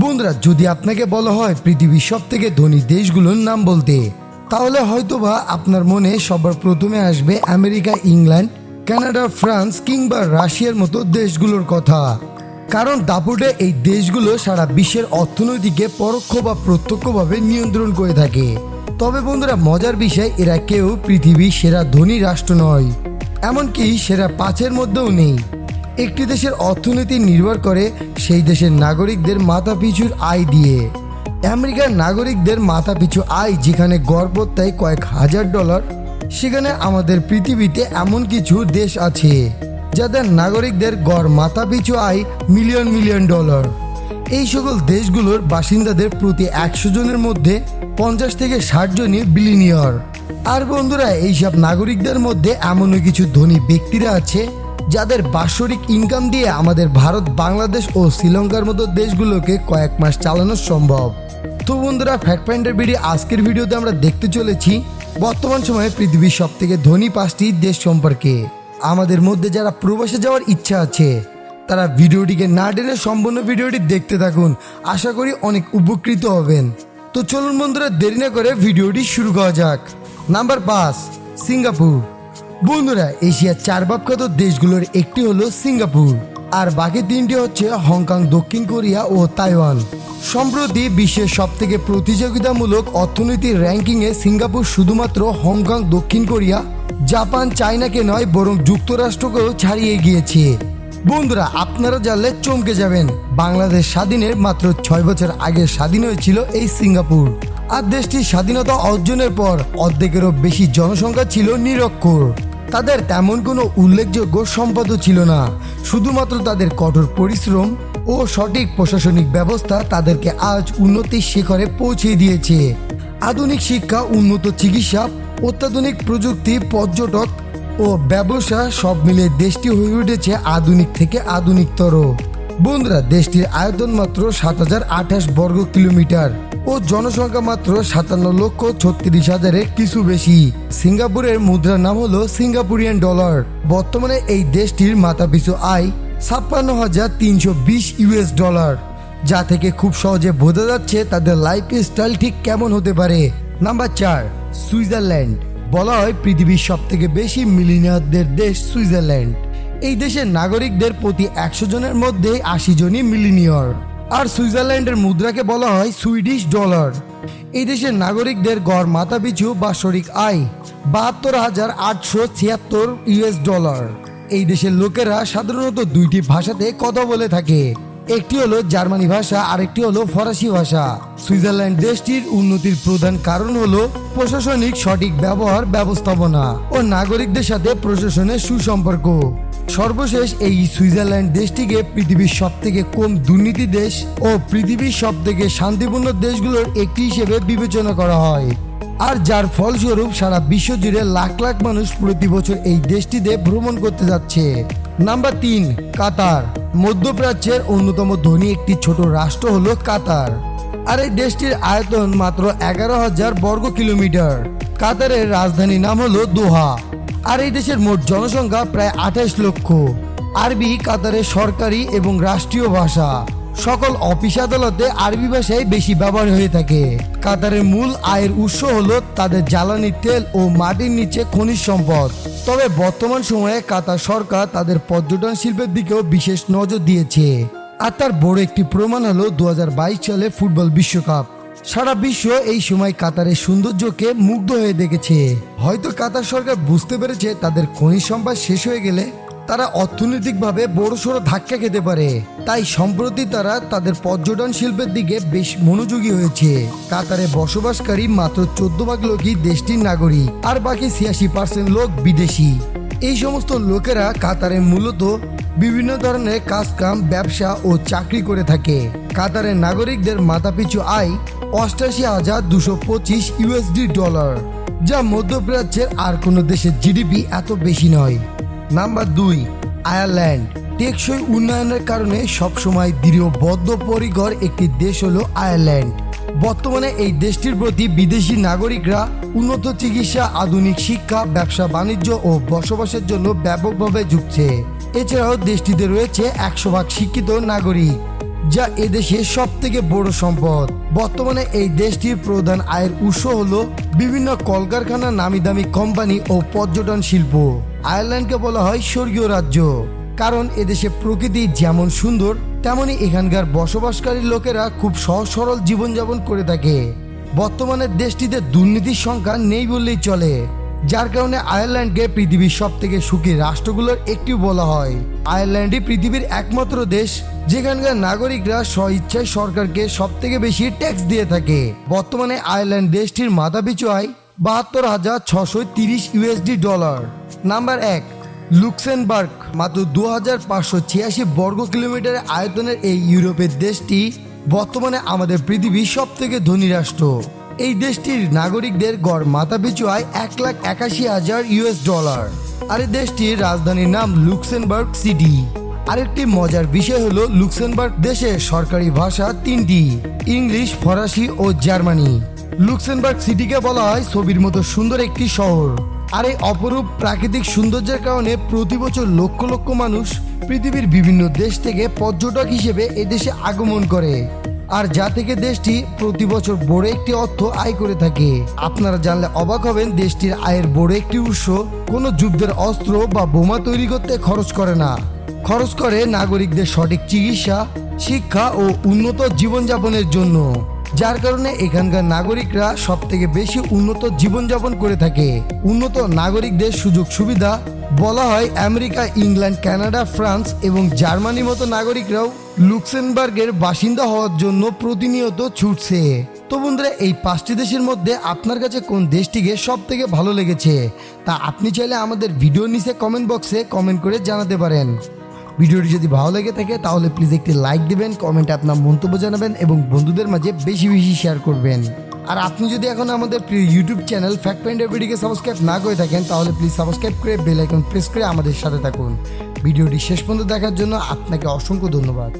বন্ধুরা, যদি আপনাকে বলা হয় পৃথিবীর সব থেকে ধনী দেশগুলোর নাম বলতে, তাহলে হয়তোবা আপনার মনে সবার প্রথমে আসবে আমেরিকা, ইংল্যান্ড, কানাডা, ফ্রান্স কিংবা রাশিয়ার মতো দেশগুলোর কথা। কারণ দাপুটে এই দেশগুলো সারা বিশ্বের অর্থনৈতিকে পরোক্ষ বা প্রত্যক্ষভাবে নিয়ন্ত্রণ করে থাকে। তবে বন্ধুরা, মজার বিষয়, এরা কেউ পৃথিবীর সেরা ধনী রাষ্ট্র নয়, এমনকি সেরা পাঁচের মধ্যেও নেই। একটি দেশের অর্থনীতি নির্ভর করে, সেই দেশের নাগরিকদের মাথাপিছুর আয় দিয়ে। আমেরিকার নাগরিকদের মাথাপিছু আয়, যেখানে গড় প্রত্যয় কয়েক হাজার ডলার, সেখানে আমাদের পৃথিবীতে এমন কিছু দেশ আছে, যাদের নাগরিকদের গড় মাথাপিছু আয় মিলিয়ন মিলিয়ন ডলার। এই সকল দেশগুলোর বাসিন্দাদের প্রতি একশো জনের মধ্যে পঞ্চাশ থেকে ষাট জনই বিলিনিয়র আর বন্ধুরা, এইসব নাগরিকদের মধ্যে এমনও কিছু ধনী ব্যক্তিরা আছে যাদের বাৎসরিক ইনকাম দিয়ে আমাদের ভারত, বাংলাদেশ ও শ্রীলঙ্কার মতো দেশগুলোকে কয়েক মাস চালানো সম্ভব। তো বন্ধুরা ফ্যাক্ট ফাইন্ডার ভিডিও আজকের ভিডিওতে আমরা দেখতে চলেছি বর্তমান সময়ে পৃথিবীর সব থেকে ধনী পাঁচটি দেশ সম্পর্কে। আমাদের মধ্যে যারা প্রবাসে যাওয়ার ইচ্ছা আছে, তারা ভিডিওটিকে না টেনে সম্পূর্ণ ভিডিওটি দেখতে থাকুন। আশা করি অনেক উপকৃত হবেন। তো চলুন বন্ধুরা, দেরি না করে ভিডিওটি শুরু করা যাক। নাম্বার পাঁচ, সিঙ্গাপুর। বন্ধুরা, এশিয়ার চার বাপখ্যাত দেশগুলোর একটি হলো সিঙ্গাপুর। আর বাকি তিনটি হচ্ছে হংকং, দক্ষিণ কোরিয়া ও তাইওয়ান। সম্প্রতি বিশ্বের সব থেকে প্রতিযোগিতামূলক অর্থনীতির র্যাঙ্কিংয়ে সিঙ্গাপুর শুধুমাত্র হংকং, দক্ষিণ কোরিয়া, জাপান চায়নাকে নয়, বরং যুক্তরাষ্ট্রকেও ছাড়িয়ে গিয়েছে। বন্ধুরা, আপনারা জানলে চমকে যাবেন। বাংলাদেশ স্বাধীনের মাত্র ছয় বছর আগে স্বাধীন হয়েছিল এই সিঙ্গাপুর। আর দেশটির স্বাধীনতা অর্জনের পর অর্ধেকেরও বেশি জনসংখ্যা ছিল নিরক্ষর। তাদের তেমন কোনো উল্লেখযোগ্য সম্পদও ছিল না। শুধুমাত্র তাদের কঠোর পরিশ্রম ও সঠিক প্রশাসনিক ব্যবস্থা তাদেরকে আজ উন্নতির শিখরে পৌঁছে দিয়েছে। আধুনিক শিক্ষা, উন্নত চিকিৎসা, অত্যাধুনিক প্রযুক্তি, পর্যটক ও ব্যবসা সব মিলে দেশটি হয়ে উঠেছে আধুনিক থেকে আধুনিকতর। বন্ধুরা, দেশটির আয়তন মাত্র সাত হাজার আঠাশ বর্গ কিলোমিটার। ও জনসংখ্যা মাত্র সাতান্ন লক্ষ ছত্রিশ হাজারের কিছু বেশি। সিঙ্গাপুরের মুদ্রার নাম হলো সিঙ্গাপুরিয়ান ডলার। বর্তমানে এই দেশটির মাথাপিছু আয় ছাপ্পান্ন হাজার তিনশো বিশ ইউএস ডলার। যা থেকে খুব সহজে বোঝা যাচ্ছে তাদের লাইফ স্টাইল ঠিক কেমন হতে পারে। নাম্বার চার, সুইজারল্যান্ড। বলা হয় পৃথিবীর সব থেকে বেশি মিলিনিয়ারদের দেশ সুইজারল্যান্ড। এই দেশের নাগরিকদের প্রতি একশো জনের মধ্যে আশি জনই মিলিনিয়র। আর সুইজারল্যান্ডের মুদ্রাকে বলা হয় সুইডিশ ডলার। এই দেশের নাগরিকদের গড় মাথাপিছু বাৎসরিক আয় বাহাত্তর হাজার আটশো ছিয়াত্তর ইউএস ডলার। এই দেশের লোকেরা সাধারণত দুইটি ভাষাতে কথা বলে থাকে। একটি হলো জার্মানি ভাষা, আরেকটি হলো ফরাসি ভাষা। সুইজারল্যান্ড দেশটির উন্নতির প্রধান কারণ হলো প্রশাসনিক সঠিক ব্যবহার, ব্যবস্থাপনা ও নাগরিকদের সাথে প্রশাসনের সুসম্পর্ক। সর্বশেষ এই সুইজারল্যান্ড দেশটিকে পৃথিবীর সব থেকে কম দুর্নীতি দেশ ও পৃথিবীর সব থেকে শান্তিপূর্ণ দেশগুলোর একটি হিসেবে বিবেচনা করা হয়। আর যার ফলস্বরূপ সারা বিশ্ব জুড়ে লাখ লাখ মানুষ প্রতি বছর এই দেশটিতে ভ্রমণ করতে যাচ্ছে। নাম্বার তিন, কাতার। মধ্যপ্রাচ্যের অন্যতম ধনী একটি ছোট রাষ্ট্র হল কাতার। আর এই দেশটির আয়তন মাত্র এগারো হাজার বর্গ কিলোমিটার। কাতারের রাজধানী নাম হলো দোহা। আর এই দেশের মোট জনসংখ্যা প্রায় আঠাশ লক্ষ। আরবি কাতারের সরকারি এবং রাষ্ট্রীয় ভাষা। সকল অফিস আদালতে আরবি ভাষায় বেশি ব্যবহার হয়ে থাকে। কাতারের মূল আয়ের উৎস হল তাদের জ্বালানি তেল ও মাটির নিচে খনিজ সম্পদ। তবে বর্তমান সময়ে কাতার সরকার তাদের পর্যটন শিল্পের দিকেও বিশেষ নজর দিয়েছে। আর তার বড় একটি প্রমাণ হলো দু হাজার বাইশ সালে ফুটবল বিশ্বকাপ। সারা বিশ্ব এই সময় কাতারের সৌন্দর্যকে মুগ্ধ হয়ে দেখেছে। হয়তো কাতার সরকার বুঝতে পেরেছে তাদের খনিজ সম্পদ শেষ হয়ে গেলে তারা অর্থনৈতিকভাবে বড়সড় ধাক্কা খেতে পারে। তাই সম্প্রতি তারা তাদের পর্যটন শিল্পের দিকে বেশ মনোযোগী হয়েছে। কাতারে বসবাসকারী মাত্র চোদ্দ ভাগ লোকই দেশটির নাগরিক, আর বাকি ছিয়াশি পার্সেন্ট লোক বিদেশি। এই সমস্ত লোকেরা কাতারে মূলত বিভিন্ন ধরনের কাজকাম, ব্যবসা ও চাকরি করে থাকে। কাতারের নাগরিকদের মাথাপিছু আয় অষ্টাশি হাজার দুশো পঁচিশ ইউএসডি ডলার, যা মধ্যপ্রাচ্যের আর কোনো দেশের জিডিপি এত বেশি নয়। নাম্বার দুই, আয়ারল্যান্ড। টেকসই উন্নয়নের কারণে সবসময় দৃঢ় বদ্ধপরিকর একটি দেশ হলো আয়ারল্যান্ড। বর্তমানে এই দেশটির প্রতি বিদেশি নাগরিকরা উন্নত চিকিৎসা, আধুনিক শিক্ষা, ব্যবসা, বাণিজ্য ও বসবাসের জন্য ব্যাপকভাবে ঝুঁকছে এছাড়াও দেশটিতে রয়েছে একশো ভাগ শিক্ষিত নাগরিক, যা এদেশে সব থেকে বড় সম্পদ। বর্তমানে এই দেশটির প্রধান আয়ের উৎস হলো বিভিন্ন কলকারখানা নামি দামি কোম্পানি ও পর্যটন শিল্প। আয়ারল্যান্ডকে বলা হয় স্বর্গীয় রাজ্য, কারণ এদেশে প্রকৃতি যেমন সুন্দর, তেমনি এখানকার বসবাসকারী লোকেরা খুব সহজ সরল জীবনযাপন করে থাকে। বর্তমানে দেশটিতে দুর্নীতির সংখ্যা নেই বললেই চলে, যার কারণে আয়ারল্যান্ডকে পৃথিবীর সব থেকে সুখী রাষ্ট্রগুলোর একটি বলা হয়। আয়ারল্যান্ডই পৃথিবীর একমাত্র দেশ, যেখানকার নাগরিকরা স্বইচ্ছায় সরকারকে সব থেকে বেশি ট্যাক্স দিয়ে থাকে। বর্তমানে আয়ারল্যান্ড দেশটির মাথাপিছু আয় বাহাত্তর হাজার ছশো তিরিশ ইউএসডি ডলার নাম্বার এক, লুক্সেমবার্গ। মাত্র দু হাজার পাঁচশো ছিয়াশি বর্গ কিলোমিটার আয়তনের এই ইউরোপের দেশটি বর্তমানে আমাদের পৃথিবীর সব থেকে ধনী রাষ্ট্র। এই দেশটির নাগরিকদের গড় মাথাপিছু আয় এক লাখ একাশি হাজার ইউএস ডলার। আর এই দেশটির রাজধানীর নাম লুক্সেমবার্গ সিটি। আরেকটি মজার বিষয় হলো লুক্সেমবার্গ দেশের সরকারি ভাষা তিনটি, ইংলিশ, ফরাসি ও জার্মানি। লুক্সেমবার্গ সিটিকে বলা হয় ছবির মতো সুন্দর একটি শহর। আর এই অপরূপ প্রাকৃতিক সৌন্দর্যের কারণে প্রতি বছর লক্ষ লক্ষ মানুষ পৃথিবীর বিভিন্ন দেশ থেকে পর্যটক হিসেবে এদেশে আগমন করে। আর যা থেকে দেশটি প্রতি বছর বড় একটি অর্থ আয় করে থাকে। আপনারা জানলে অবাক হবেন দেশটির আয়ের বড় একটি উৎস। কোনো যুদ্ধের অস্ত্র বা বোমা তৈরি করতে খরচ করে না। খরচ করে নাগরিকদের সঠিক চিকিৎসা, শিক্ষা ও উন্নত জীবনযাপনের জন্য। যার কারণে এখানকার নাগরিকরা সব থেকে বেশি উন্নত জীবনযাপন করে থাকে। উন্নত নাগরিকদের সুযোগ সুবিধা বলা হয় আমেরিকা, ইংল্যান্ড, কানাডা, ফ্রান্স এবং জার্মানির মতো নাগরিকরাও লুক্সেমবার্গের বাসিন্দা হওয়ার জন্য প্রতিনিয়ত ছুটছে। তো বন্ধুরা, এই পাঁচটি দেশের মধ্যে আপনার কাছে কোন দেশটিকে সব থেকে ভালো লেগেছে? তা আপনি চাইলে আমাদের ভিডিওর নিচে কমেন্ট বক্সে কমেন্ট করে জানাতে পারেন। ভিডিওটি যদি ভালো লেগে থাকে, তাহলে প্লিজ একটি লাইক দিবেন কমেন্টে আপনার মন্তব্য জানাবেন এবং বন্ধুদের মাঝে বেশি বেশি শেয়ার করবেন। আর আপনি যদি এখন আমাদের প্রিয় ইউটিউব চ্যানেল ফ্যাক্ট পয়েন্ট ভিডিওকে সাবস্ক্রাইব না করে থাকেন, তাহলে প্লিজ সাবস্ক্রাইব করে বেল আইকন প্রেস করে আমাদের সাথে থাকুন। ভিডিওটি শেষ পর্যন্ত দেখার জন্য আপনাকে অসংখ্য ধন্যবাদ।